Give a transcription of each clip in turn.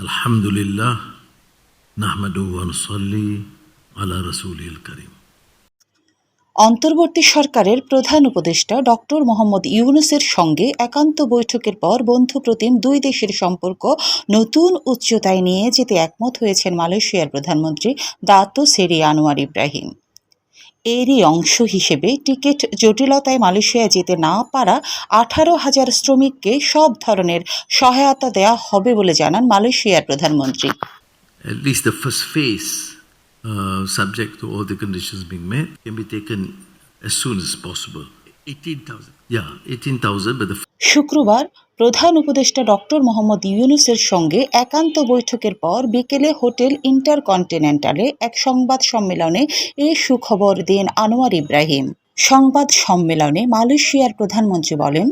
الحمد لله نحمده ونصلي على رسوله الكريم অন্তর্বর্তী সরকারের প্রধান উপদেষ্টা ডক্টর মোহাম্মদ ইউনুসের সঙ্গে একান্ত বৈঠকের পর বন্ধুপ্রতিম দুই দেশের সম্পর্ক নতুন উচ্চতায় নিয়ে যেতে একমত হয়েছেন মালয়েশিয়ার প্রধানমন্ত্রী দাতো সেরি আনোয়ার ইব্রাহিম এরই অংশ হিসেবে টিকিট জটিলতায় মালয়েশিয়ায় যেতে না পারা আঠারো হাজার শ্রমিককে সব ধরনের সহায়তা দেওয়া হবে বলে জানান মালয়েশিয়ার প্রধানমন্ত্রী At least the first phase, uh, subject to all the conditions being met, can be taken as soon as possible. 18,000. Yeah, 18,000, but the শুক্রবার প্রধান উপদেষ্টা ডক্টর মোহাম্মদ ইউনুসের সঙ্গে একান্ত বৈঠকের পর বিকেলে হোটেল ইন্টারকন্টিনেন্টালে এক সংবাদ সম্মেলনে এ সুখবর দেন আনোয়ার ইব্রাহিম। সংবাদ সম্মেলনে মালয়েশিয়ার প্রধানমন্ত্রী বলেন,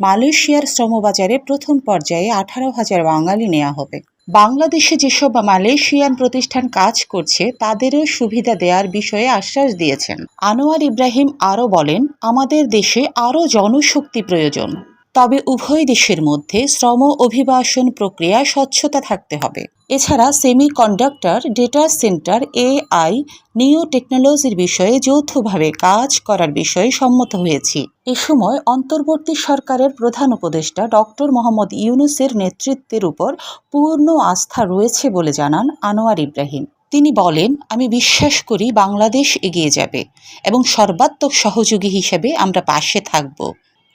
মালয়েশিয়ার শ্রমবাজারে প্রথম পর্যায়ে আঠারো হাজার বাঙালি নেওয়া হবে। বাংলাদেশে যেসব মালয়েশিয়ান প্রতিষ্ঠান কাজ করছে, তাদেরও সুবিধা দেওয়ার বিষয়ে আশ্বাস দিয়েছেন। আনোয়ার ইব্রাহিম আরও বলেন, আমাদের দেশে আরও জনশক্তি প্রয়োজন। তবে উভয় দেশের মধ্যে শ্রম অভিবাসন প্রক্রিয়া স্বচ্ছতা থাকতে হবে। এছাড়া semiconductor data centre AI new টেকনোলজির বিষয়ে যৌথভাবে কাজ করার বিষয়ে সম্মত হয়েছি। এ সময় অন্তর্বর্তী সরকারের প্রধান উপদেষ্টা ডক্টর মোহাম্মদ ইউনুসের নেতৃত্বের উপর পূর্ণ আস্থা রয়েছে বলে জানান আনোয়ার ইব্রাহিম। তিনি বলেন, আমি বিশ্বাস করি বাংলাদেশ এগিয়ে যাবে এবং সর্বাত্মক সহযোগী হিসেবে আমরা পাশে থাকব।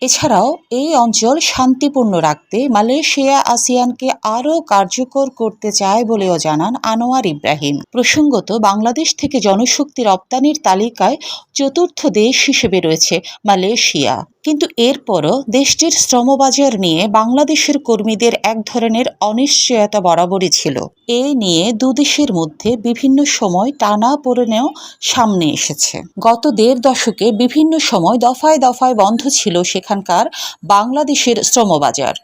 এছাড়াও এই অঞ্চল শান্তিপূর্ণ রাখতে মালয়েশিয়া আসিয়ানকে আরও কার্যকর করতে চায় বলেও জানান আনোয়ার ইব্রাহিম। প্রসঙ্গত, বাংলাদেশ থেকে জনশক্তি রপ্তানির তালিকায় চতুর্থ দেশ হিসেবে রয়েছে মালয়েশিয়া। কিন্তু এরপরও দেশটির শ্রমবাজার নিয়ে বাংলাদেশের কর্মীদের এক ধরনের অনিশ্চয়তা বরাবরই ছিল। এ নিয়ে দুদেশের মধ্যে বিভিন্ন সময় টানা পড়েও সামনে এসেছে। গত দেড় দশকে বিভিন্ন সময় দফায় দফায় বন্ধ ছিল সেখানকার বাংলাদেশের শ্রমবাজার।